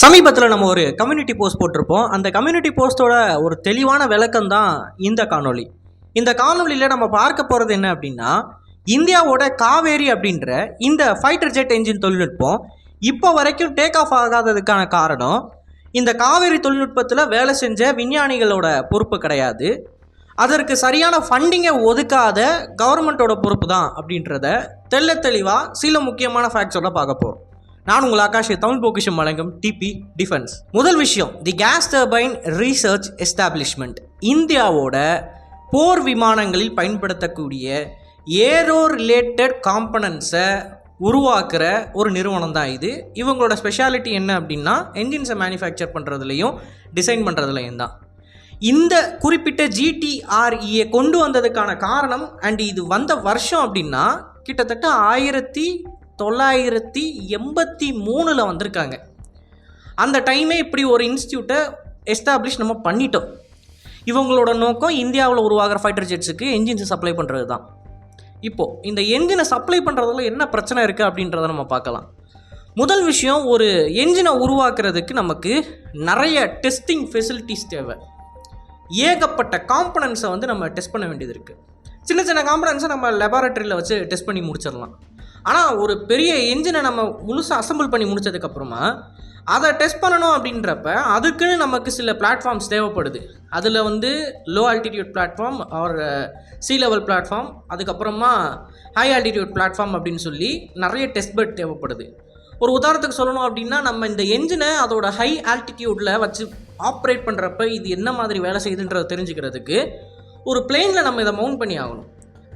சமீபத்தில் நம்ம ஒரு கம்யூனிட்டி போஸ்ட் போட்டிருப்போம். அந்த கம்யூனிட்டி போஸ்ட்டோட ஒரு தெளிவான விளக்கம் தான் இந்த காணொளி. இந்த காணொளியில் நம்ம பார்க்க போகிறது என்ன அப்படின்னா இந்தியாவோட காவேரி அப்படின்ற இந்த ஃபைட்டர் ஜெட் என்ஜின் தொழில்நுட்பம் இப்போ வரைக்கும் டேக் ஆஃப் ஆகாததுக்கான காரணம் இந்த காவேரி தொழில்நுட்பத்தில் வேலை செஞ்ச விஞ்ஞானிகளோட பொறுப்பு கிடையாது. அதற்கு சரியான ஃபண்டிங்கை ஒதுக்காத கவர்மெண்ட்டோட பொறுப்பு தான் அப்படின்றத தெள்ள தெளிவாக சில முக்கியமான ஃபேக்ட்ஸோட பார்க்க போகிறோம் நான் உங்கள் ஆகாஷ் தமிழ் பொக்கிஷம் வழங்கும் டிபி டிஃபென்ஸ் முதல் விஷயம் the gas turbine research establishment இந்தியாவோட போர் விமானங்களில் பயன்படுத்தக்கூடிய ஏரோ ரிலேட்டட் காம்பனன்ட்ஸை உருவாக்குற ஒரு நிறுவனம் தான் இது. இவங்களோட ஸ்பெஷாலிட்டி என்ன அப்படின்னா என்ஜின்ஸை மேனுஃபேக்சர் பண்ணுறதுலையும் டிசைன் பண்ணுறதுலையும் தான். இந்த குறிப்பிட்ட ஜிடிஆர்இயை கொண்டு வந்ததுக்கான காரணம் அண்ட் இது வந்த வருஷம் அப்படின்னா கிட்டத்தட்ட ஆயிரத்தி தொள்ளாயிரத்தி எண்பத்தி மூணில் வந்திருக்காங்க. அந்த டைமே இப்படி ஒரு இன்ஸ்டியூட்டை எஸ்டாப்ளிஷ் நம்ம பண்ணிட்டோம். இவங்களோட நோக்கம் இந்தியாவில் உருவாகிற ஃபைட்டர் ஜெட்ஸுக்கு என்ஜின்ஸை சப்ளை பண்ணுறது தான் இப்போது இந்த என்ஜினை சப்ளை பண்ணுறதுல என்ன பிரச்சனை இருக்குது அப்படின்றத நம்ம பார்க்கலாம். முதல் விஷயம் ஒரு என்ஜினை உருவாக்குறதுக்கு நமக்கு நிறைய டெஸ்டிங் ஃபெசிலிட்டிஸ் தேவை. ஏகப்பட்ட காம்பனன்ஸை வந்து நம்ம டெஸ்ட் பண்ண வேண்டியது இருக்குது சின்ன சின்ன காம்பனன்ஸை நம்ம லெபார்ட்டரியில் வச்சு டெஸ்ட் பண்ணி முடிச்சிடலாம். ஆனால் ஒரு பெரிய என்ஜினை நம்ம முழுசாக அசம்பிள் பண்ணி முடித்ததுக்கப்புறமா அதை டெஸ்ட் பண்ணணும் அப்படின்றப்ப அதுக்குன்னு நமக்கு சில பிளாட்ஃபார்ம்ஸ் தேவைப்படுது. அதில் வந்து low altitude platform or sea level platform அதுக்கப்புறமா ஹை ஆல்டிடியூட் பிளாட்ஃபார்ம் அப்படின்னு சொல்லி நிறைய டெஸ்ட் பெட் தேவைப்படுது. ஒரு உதாரணத்துக்கு சொல்லணும் அப்படின்னா நம்ம இந்த என்ஜினை அதோட ஹை ஆல்டிடியூட்டில் வச்சு ஆப்ரேட் பண்ணுறப்ப இது என்ன மாதிரி வேலை செய்யுதுன்றதை தெரிஞ்சுக்கிறதுக்கு ஒரு பிளெயினில் நம்ம இதை மவுண்ட் பண்ணி ஆகணும்.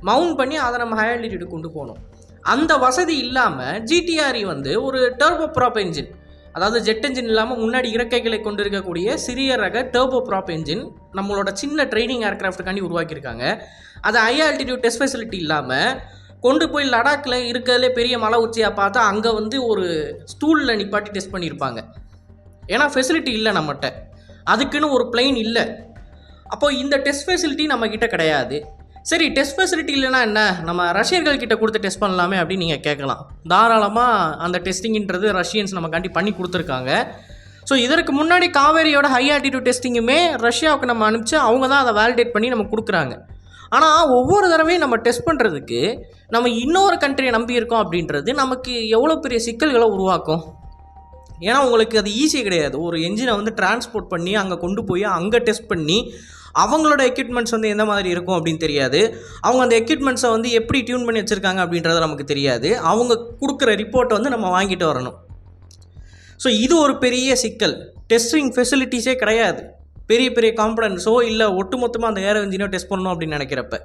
மவுண்ட் பண்ணி அதை நம்ம ஹை ஆல்டிடியூட் கொண்டு போகணும். அந்த வசதி இல்லாமல் ஜிடிஆர்இ வந்து ஒரு டர்போ ப்ராப் என்ஜின் அதாவது ஜெட் என்ஜின் இல்லாமல் முன்னாடி இறக்கைகளை கொண்டிருக்கக்கூடிய சிறிய ரக டர்போ ப்ராப் என்ஜின் நம்மளோட சின்ன ட்ரைனிங் ஏர்க்ராஃப்ட்டுக்காண்டி உருவாக்கியிருக்காங்க. அது ஹை ஆல்டிடியூட் டெஸ்ட் ஃபெசிலிட்டி இல்லாமல் கொண்டு போய் லடாக்கில் இருக்கிறதுலே பெரிய மலை உச்சியாக பார்த்தா அங்கே வந்து ஒரு ஸ்டூலில் நிப்பாட்டி டெஸ்ட் பண்ணியிருப்பாங்க. ஏன்னா ஃபெசிலிட்டி இல்லை நம்மகிட்ட அதுக்குன்னு ஒரு பிளெயின் இல்லை. அப்போது இந்த டெஸ்ட் ஃபெசிலிட்டி நம்மக்கிட்ட கிடையாது. சரி டெஸ்ட் ஃபெசிலிட்டி இல்லைன்னா என்ன? நம்ம ரஷ்யர்கள் கிட்ட கொடுத்து டெஸ்ட் பண்ணலாமே அப்படின்னு நீங்கள் கேட்கலாம். தாராளமாக அந்த டெஸ்டிங்ன்றது ரஷ்யன்ஸ் நமக்காண்டி பண்ணி கொடுத்துருக்காங்க. ஸோ இதற்கு முன்னாடி காவேரியோட ஹை ஆட்டிடியூட் டெஸ்டிங்குமே ரஷ்யாவுக்கு நம்ம அனுப்பிச்சு அவங்க தான் அதை வேலிடேட் பண்ணி நம்ம கொடுக்குறாங்க. ஆனால் ஒவ்வொரு தடவையும் நம்ம டெஸ்ட் பண்ணுறதுக்கு நம்ம இன்னொரு கண்ட்ரியை நம்பி இருக்கோம் அப்படின்றது நமக்கு எவ்வளோ பெரிய சிக்கல்களை உருவாக்கும்? ஏன்னா உங்களுக்கு அது ஈஸி கிடையாது. ஒரு என்ஜினை வந்து டிரான்ஸ்போர்ட் பண்ணி அங்கே கொண்டு போய் அங்கே டெஸ்ட் பண்ணி அவங்களோட எக்யூப்மெண்ட்ஸ் வந்து எந்த மாதிரி இருக்கும் அப்படின்னு தெரியாது. அவங்க அந்த எக்யூப்மெண்ட்ஸை வந்து எப்படி டியூன் பண்ணி வச்சுருக்காங்க அப்படின்றது நமக்கு தெரியாது. அவங்க கொடுக்குற ரிப்போர்ட்டை வந்து நம்ம வாங்கிட்டு வரணும். ஸோ இது ஒரு பெரிய சிக்கல். டெஸ்டிங் ஃபெசிலிட்டிஸே கிடையாது. பெரிய பெரிய காம்பனன்ஸோ இல்லை ஒட்டுமொத்தமாக அந்த ஏரோ இன்ஜினோ டெஸ்ட் பண்ணணும் அப்படின்னு நினைக்கிறப்ப.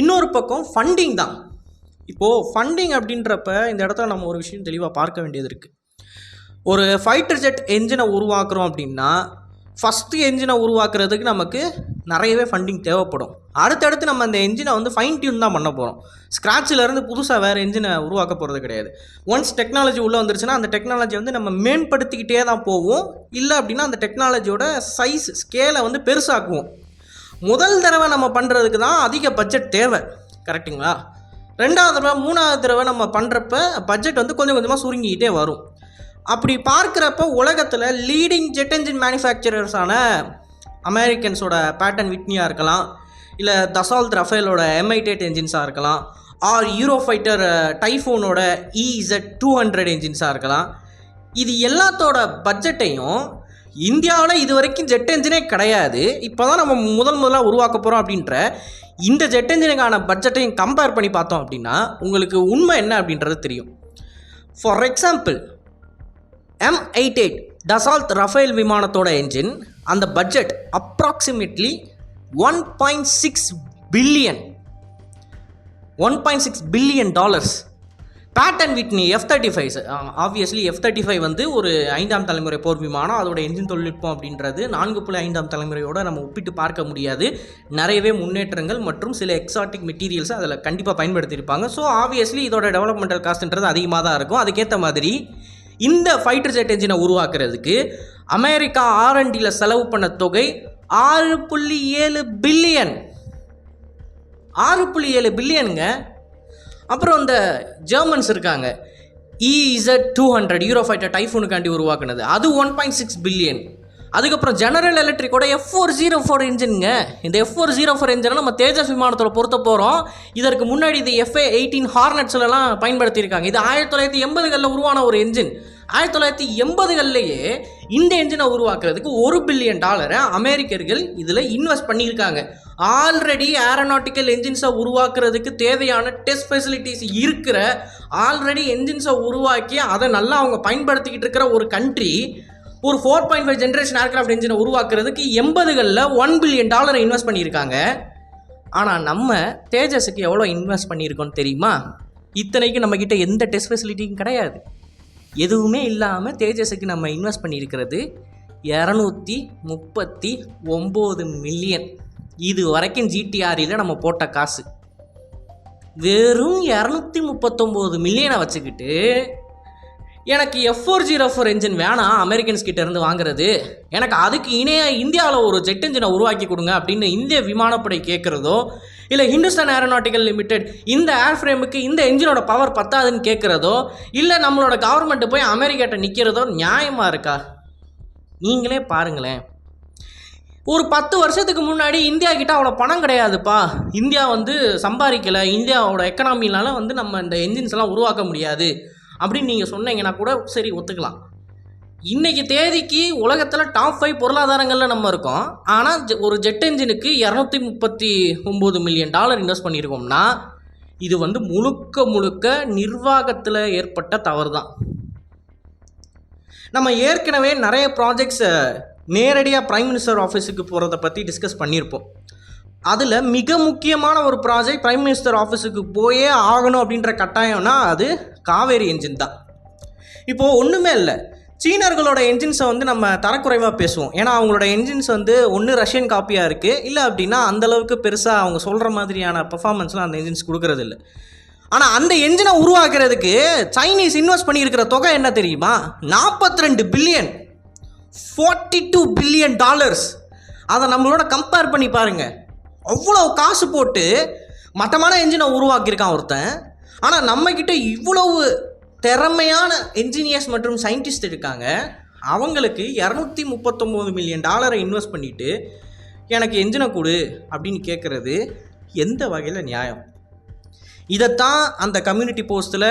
இன்னொரு பக்கம் ஃபண்டிங் தான். இப்போது ஃபண்டிங் அப்படின்றப்ப இந்த இடத்துல நம்ம ஒரு விஷயம் தெளிவாக பார்க்க வேண்டியது இருக்குது ஒரு ஃபைட்டர் ஜெட் என்ஜினை உருவாக்குறோம் அப்படின்னா ஃபஸ்ட்டு என்ஜினை உருவாக்குறதுக்கு நமக்கு நிறையவே ஃபண்டிங் தேவைப்படும். அடுத்தடுத்து நம்ம அந்த என்ஜினை வந்து ஃபைன் டியூன் தான் பண்ண போகிறோம் ஸ்க்ராட்சிலேருந்து புதுசாக வேறு என்ஜினை உருவாக்க போகிறது கிடையாது. ஒன்ஸ் டெக்னாலஜி உள்ளே வந்துருச்சுன்னா அந்த டெக்னாலஜி வந்து நம்ம மேம்படுத்திக்கிட்டே தான் போவோம் இல்லை அப்படின்னா அந்த டெக்னாலஜியோட சைஸ் ஸ்கேலை வந்து பெருசாக்குவோம். முதல் தடவை நம்ம பண்ணுறதுக்கு தான் அதிக பட்ஜெட் தேவை. கரெக்டுங்களா ரெண்டாவது தடவை மூணாவது தடவை நம்ம பண்ணுறப்ப பட்ஜெட் வந்து கொஞ்சம் கொஞ்சமாக சுருங்கிக்கிட்டே வரும். அப்படி பார்க்குறப்ப உலகத்தில் லீடிங் ஜெட் என்ஜின் மேனுஃபேக்சரர்ஸான அமெரிக்கன்ஸோட பேட்டன் விட்னியாக இருக்கலாம் இல்லை தசால்த் ரஃபேலோட எம்ஐடேட் என்ஜின்ஸாக இருக்கலாம் ஆர் யூரோ ஃபைட்டர் டைஃபோனோட இஇசட் டூ ஹண்ட்ரட் என்ஜின்ஸாக இருக்கலாம். இது எல்லாத்தோட பட்ஜெட்டையும் இந்தியாவில் இது வரைக்கும் ஜெட் என்ஜினே கிடையாது. இப்போ தான் நம்ம முதல் முதலாக உருவாக்க போகிறோம் அப்படின்ற இந்த ஜெட் என்ஜினுக்கான பட்ஜெட்டையும் கம்பேர் பண்ணி பார்த்தோம் அப்படின்னா உங்களுக்கு உண்மை என்ன அப்படின்றது தெரியும். For example M eight eight Dassault Rafale விமானத்தோட engine அந்த budget approximately one point six billion one point six billion dollars Pratt and Whitney F thirty five obviously F thirty five வந்து ஒரு ஐந்தாம் தலைமுறை போர் விமானம். அதோட என்ஜின் தொழில்நுட்பம் அப்படின்றது நான்கு புள்ளி ஐந்தாம் தலைமுறையோடு நம்ம ஒப்பிட்டு பார்க்க முடியாது. நிறையவே முன்னேற்றங்கள் மற்றும் சில எக்ஸாட்டிக் மெட்டீரியல்ஸ் அதில் கண்டிப்பாக பயன்படுத்தியிருப்பாங்க. ஸோ ஆப்வியஸ்லி இதோட டெவலப்மெண்டல் காஸ்ட்ன்றது அதிகமாக தான் இருக்கும். அதுக்கேற்ற மாதிரி இந்த ஃபைட்டர் ஜெட் என்ஜினை உருவாக்குறதுக்கு அமெரிக்கா ஆர்என்டியில் செலவு பண்ண தொகை ஆறு புள்ளி ஏழு பில்லியன். ஆறு புள்ளி ஏழு பில்லியனுங்க. அப்புறம் இந்த ஜெர்மன்ஸ் இருக்காங்க. EZ two hundred Eurofighter டைஃபூனுக்காண்டி உருவாக்குனது. அது ஒன் பாயிண்ட் சிக்ஸ் பில்லியன் அதுக்கப்புறம் ஜெனரல் எலக்ட்ரிக்கோட எஃப் ஃபோர் ஜீரோ ஃபோர் இன்ஜினுங்க இந்த எஃப் ஃபோர் ஜீரோ ஃபோர் இன்ஜினை நம்ம தேஜஸ் விமானத்தில் பொருத்த போகிறோம் இதற்கு முன்னாடி இது எஃப்ஏ எயிட்டீன் ஹார்னட்ஸ்லலாம் பயன்படுத்தியிருக்காங்க. இது ஆயிரத்தி தொள்ளாயிரத்தி எண்பதுகளில் உருவான ஒரு என்ஜின் ஆயிரத்தி தொள்ளாயிரத்தி எண்பதுகள்லேயே இந்த என்ஜினை உருவாக்குறதுக்கு ஒரு பில்லியன் டாலரை அமெரிக்கர்கள் இதில் இன்வெஸ்ட் பண்ணியிருக்காங்க. ஆல்ரெடி ஏரோநாட்டிக்கல் என்ஜின்ஸை உருவாக்குறதுக்கு தேவையான டெஸ்ட் ஃபெசிலிட்டிஸ் இருக்கிற ஆல்ரெடி என்ஜின்ஸை உருவாக்கி அதை நல்லா அவங்க பயன்படுத்திக்கிட்டு இருக்கிற ஒரு கண்ட்ரி ஒரு four point five generation aircraft இன்ஜினை உருவாக்குறதுக்கு எண்பதுகளில் ஒன் பில்லியன் டாலரை இன்வெஸ்ட் பண்ணியிருக்காங்க. ஆனால் நம்ம தேஜஸுக்கு எவ்வளோ இன்வெஸ்ட் பண்ணியிருக்கோம்னு தெரியுமா? இத்தனைக்கு நம்மக்கிட்ட எந்த டெஸ்ட் ஃபெசிலிட்டியும் கிடையாது. எதுவுமே இல்லாமல் தேஜஸுக்கு நம்ம இன்வெஸ்ட் பண்ணியிருக்கிறது இரநூத்தி முப்பத்தி ஒம்பது மில்லியன் இது வரைக்கும் ஜிடிஆரியில் நம்ம போட்ட காசு. வெறும் இரநூத்தி முப்பத்தொம்போது மில்லியனை வச்சுக்கிட்டு எனக்கு F four zero four engine வேணாம் அமெரிக்கன்ஸ் கிட்ட இருந்து வாங்குறது. எனக்கு அதுக்கு இணையாக இந்தியாவில் ஒரு ஜெட் என்ஜினை உருவாக்கி கொடுங்க அப்படின்னு இந்திய விமானப்படை கேட்குறதோ இல்லை ஹிந்துஸ்தான் ஏரோநாட்டிக்கல் லிமிடெட் இந்த ஏர் ஃப்ரேமுக்கு இந்த என்ஜினோட பவர் பத்தாதுன்னு கேட்குறதோ இல்லை நம்மளோட கவர்மெண்ட்டு போய் அமெரிக்காட்ட நிற்கிறதோ நியாயமாக இருக்கா? நீங்களே பாருங்களேன். ஒரு பத்து வருஷத்துக்கு முன்னாடி இந்தியா கிட்ட அவ்வளோ பணம் கிடையாதுப்பா. இந்தியா வந்து சம்பாதிக்கலை. இந்தியாவோட எக்கனாமினால வந்து நம்ம இந்த என்ஜின்ஸ் எல்லாம் உருவாக்க முடியாது. அப்படின்னு நீங்கள் சொன்னீங்கன்னா கூட சரி ஒத்துக்கலாம். இன்றைக்கி தேதிக்கு உலகத்தில் டாப் ஃபைவ் பொருளாதாரங்களில் நம்ம இருக்கோம். ஆனால் ஜெ- ஒரு ஜெட் என்ஜினுக்கு இரநூத்தி முப்பத்தி ஒம்பது மில்லியன் டாலர் இன்வெஸ்ட் பண்ணியிருக்கோம்னா இது வந்து முழுக்க முழுக்க நிர்வாகத்தில் ஏற்பட்ட தவறு தான் நம்ம ஏற்கனவே நிறைய ப்ராஜெக்ட்ஸை நேரடியாக ப்ரைம் மினிஸ்டர் ஆஃபீஸுக்கு போகிறத பற்றி டிஸ்கஸ் பண்ணியிருப்போம். அதில் மிக முக்கியமான ஒரு ப்ராஜெக்ட் ப்ரைம் மினிஸ்டர் ஆஃபீஸுக்கு போயே ஆகணும் அப்படின்ற கட்டாயம்னா அது காவேரி என்ஜின் தான். இப்போது ஒன்றுமே இல்லை. சீனர்களோட என்ஜின்ஸை வந்து நம்ம தரக்குறைவாக பேசுவோம். ஏன்னா அவங்களோட என்ஜின்ஸ் வந்து ஒன்று ரஷ்யன் காப்பியாக இருக்குது இல்லை அப்படின்னா அந்த அளவுக்கு பெருசாக அவங்க சொல்கிற மாதிரியான பெர்ஃபார்மன்ஸ்லாம் அந்த என்ஜின்ஸ் கொடுக்கறதில்ல ஆனால் அந்த என்ஜினை உருவாக்குறதுக்கு சைனீஸ் இன்வெஸ்ட் பண்ணியிருக்கிற தொகை என்ன தெரியுமா? 42 ரெண்டு billion forty two billion dollars அதை நம்மளோட கம்பேர் பண்ணி பாருங்கள் அவ்வளோ காசு போட்டு மட்டமான என்ஜினை உருவாக்கியிருக்கான் ஒருத்தன். ஆனால் நம்மக்கிட்ட இவ்வளவு திறமையான என்ஜினியர்ஸ் மற்றும் சயின்டிஸ்ட் இருக்காங்க. அவங்களுக்கு இரநூத்தி முப்பத்தொம்போது மில்லியன் டாலரை இன்வெஸ்ட் பண்ணிவிட்டு எனக்கு என்ஜினை கொடு அப்படின்னு கேட்குறது எந்த வகையில் நியாயம்? இதைத்தான் அந்த கம்யூனிட்டி போஸ்ட்டில்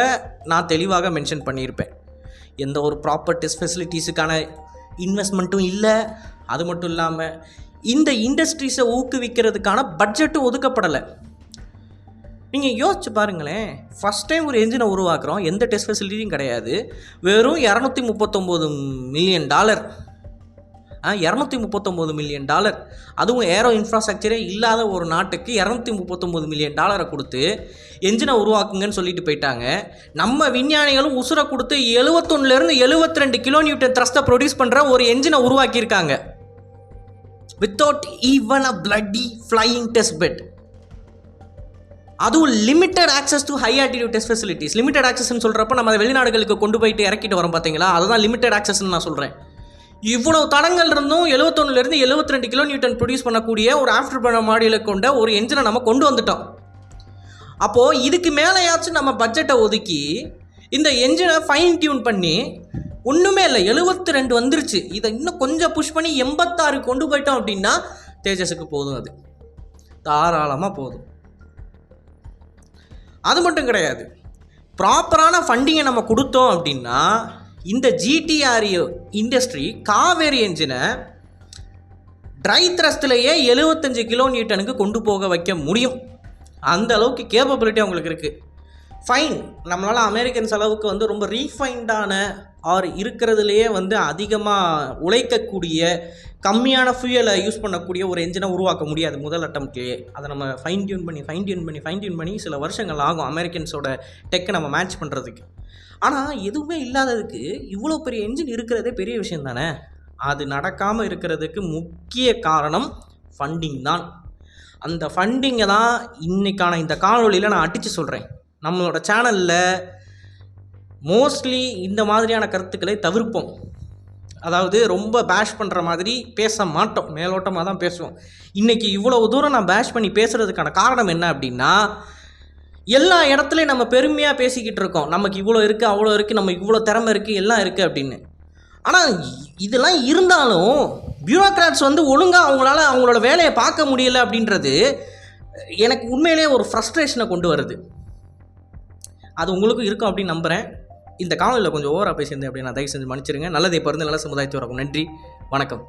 நான் தெளிவாக மென்ஷன் பண்ணியிருப்பேன். எந்த ஒரு ப்ராப்பர்ட்டிஸ் ஃபெசிலிட்டிஸுக்கான இன்வெஸ்ட்மெண்ட்டும் இல்லை. அது மட்டும் இல்லாமல் இந்த இண்டஸ்ட்ரீஸை ஊக்குவிக்கிறதுக்கான பட்ஜெட்டும் ஒதுக்கப்படலை. நீங்கள் யோசிச்சு பாருங்களேன். ஃபஸ்ட் டைம் ஒரு என்ஜினை உருவாக்குறோம். எந்த டெஸ்ட் ஃபெசிலிட்டியும் கிடையாது. வெறும் இரநூத்தி முப்பத்தொம்போது மில்லியன் டாலர் இரநூத்தி முப்பத்தொம்போது மில்லியன் டாலர் அதுவும் ஏரோ இன்ஃப்ராஸ்ட்ரக்சரே இல்லாத ஒரு நாட்டுக்கு இரநூத்தி முப்பத்தொம்போது மில்லியன் டாலரை கொடுத்து என்ஜினை உருவாக்குங்கன்னு சொல்லிட்டு போயிட்டாங்க. நம்ம விஞ்ஞானிகளும் உசுரை கொடுத்து எழுவத்தொன்னுலேருந்து எழுவத்தி ரெண்டு கிலோ நியூட்டன் த்ரஸ்ட்டை ப்ரொடியூஸ் பண்ணுற ஒரு என்ஜினை உருவாக்கியிருக்காங்க. Without even a bloody flying test bed அதுவும் limited access to high altitude test facilities limited ஆக்சஸ்னு சொல்கிறப்ப நம்ம அதை வெளிநாடுகளுக்கு கொண்டு போயிட்டு இறக்கிட்டு வரோம் பார்த்தீங்களா அதுதான் லிமிட்டட் ஆக்சஸ்ன்னு நான் சொல்கிறேன் இவ்வளவு தடங்கள் இருந்தும் எழுபத்தொன்னுலேருந்து எழுபத்தி ரெண்டு கிலோ நியூட்டன் ப்ரொடியூஸ் பண்ணக்கூடிய ஒரு ஆஃப்டர் பண்ண மாடியில் கொண்ட ஒரு என்ஜினை நம்ம கொண்டு வந்துட்டோம். அப்போது இதுக்கு மேலேயாச்சும் நம்ம பட்ஜெட்டை ஒதுக்கி இந்த என்ஜினை ஃபைன் டியூன் பண்ணி ஒன்றுமே இல்லை. எழுபத்தி ரெண்டு வந்துருச்சு. இதை இன்னும் கொஞ்சம் புஷ் பண்ணி எண்பத்தாறு கொண்டு போயிட்டோம் அப்படின்னா தேஜஸுக்கு போதும் அது. தாராளமாக போதும். அது மட்டும் கிடையாது. ப்ராப்பரான ஃபண்டிங்கை நம்ம கொடுத்தோம் அப்படின்னா இந்த ஜிடிஆர்இ இண்டஸ்ட்ரி காவேரி என்ஜினை ட்ரை த்ரஸ்ட்லேயே எழுபத்தஞ்சு கிலோ நியூட்டனுக்கு கொண்டு போக வைக்க முடியும். அந்த அளவுக்கு கேப்பபிலிட்டி அவங்களுக்கு இருக்குது ஃபைன் நம்மளால் அமெரிக்கன்ஸ் செலவுக்கு வந்து ரொம்ப ரீஃபைண்டான ஆர் இருக்கிறதுலையே வந்து அதிகமாக உழைக்கக்கூடிய கம்மியான ஃபியூயலை யூஸ் பண்ணக்கூடிய ஒரு என்ஜினை உருவாக்க முடியாது முதல் அட்டம்ப்ட்லேயே அதை நம்ம ஃபைன் டியூன் பண்ணி ஃபைன் டியூன் பண்ணி ஃபைன் டியூன் பண்ணி சில வருஷங்கள் ஆகும் அமெரிக்கன்ஸோட டெக்கை நம்ம மேட்ச் பண்ணுறதுக்கு ஆனால் எதுவுமே இல்லாததுக்கு இவ்வளோ பெரிய என்ஜின் இருக்கிறதே பெரிய விஷயம் தானே? அது நடக்காமல் இருக்கிறதுக்கு முக்கிய காரணம் ஃபண்டிங் தான். அந்த ஃபண்டிங்கை தான் இன்றைக்கான இந்த காணொலியில் நான் அடித்து சொல்கிறேன் நம்மளோட சேனலில் மோஸ்ட்லி இந்த மாதிரியான கருத்துக்களை தவிர்ப்போம். அதாவது ரொம்ப பேஷ் பண்ணுற மாதிரி பேச மாட்டோம். மேலோட்டமாக தான் பேசுவோம். இன்றைக்கி இவ்வளோ தூரம் நான் பேஷ் பண்ணி பேசுகிறதுக்கான காரணம் என்ன அப்படின்னா எல்லா இடத்துலையும் நம்ம பெருமையாக பேசிக்கிட்டு இருக்கோம். நமக்கு இவ்வளோ இருக்குது அவ்வளோ இருக்குது நமக்கு இவ்வளோ திறமை இருக்குது எல்லாம் இருக்குது அப்படின்னு. ஆனால் இதெல்லாம் இருந்தாலும் பியூரோக்ராட்ஸ் வந்து ஒழுங்காக அவங்களால அவங்களோட வேலையை பார்க்க முடியல அப்படின்றது எனக்கு உண்மையிலேயே ஒரு ஃப்ரஸ்ட்ரேஷனை கொண்டு வருது. அது உங்களுக்கும் இருக்கும் அப்படின்னு நம்புகிறேன் இந்த காணொலியில் கொஞ்சம் ஓவராக பேசியிருந்தேன் அப்படின்னு நான் தயவு செஞ்சு மன்னிச்சிருங்க. நல்லதை பிறந்து நல்ல சமுதாயத்தை வரக்கும் நன்றி. வணக்கம்.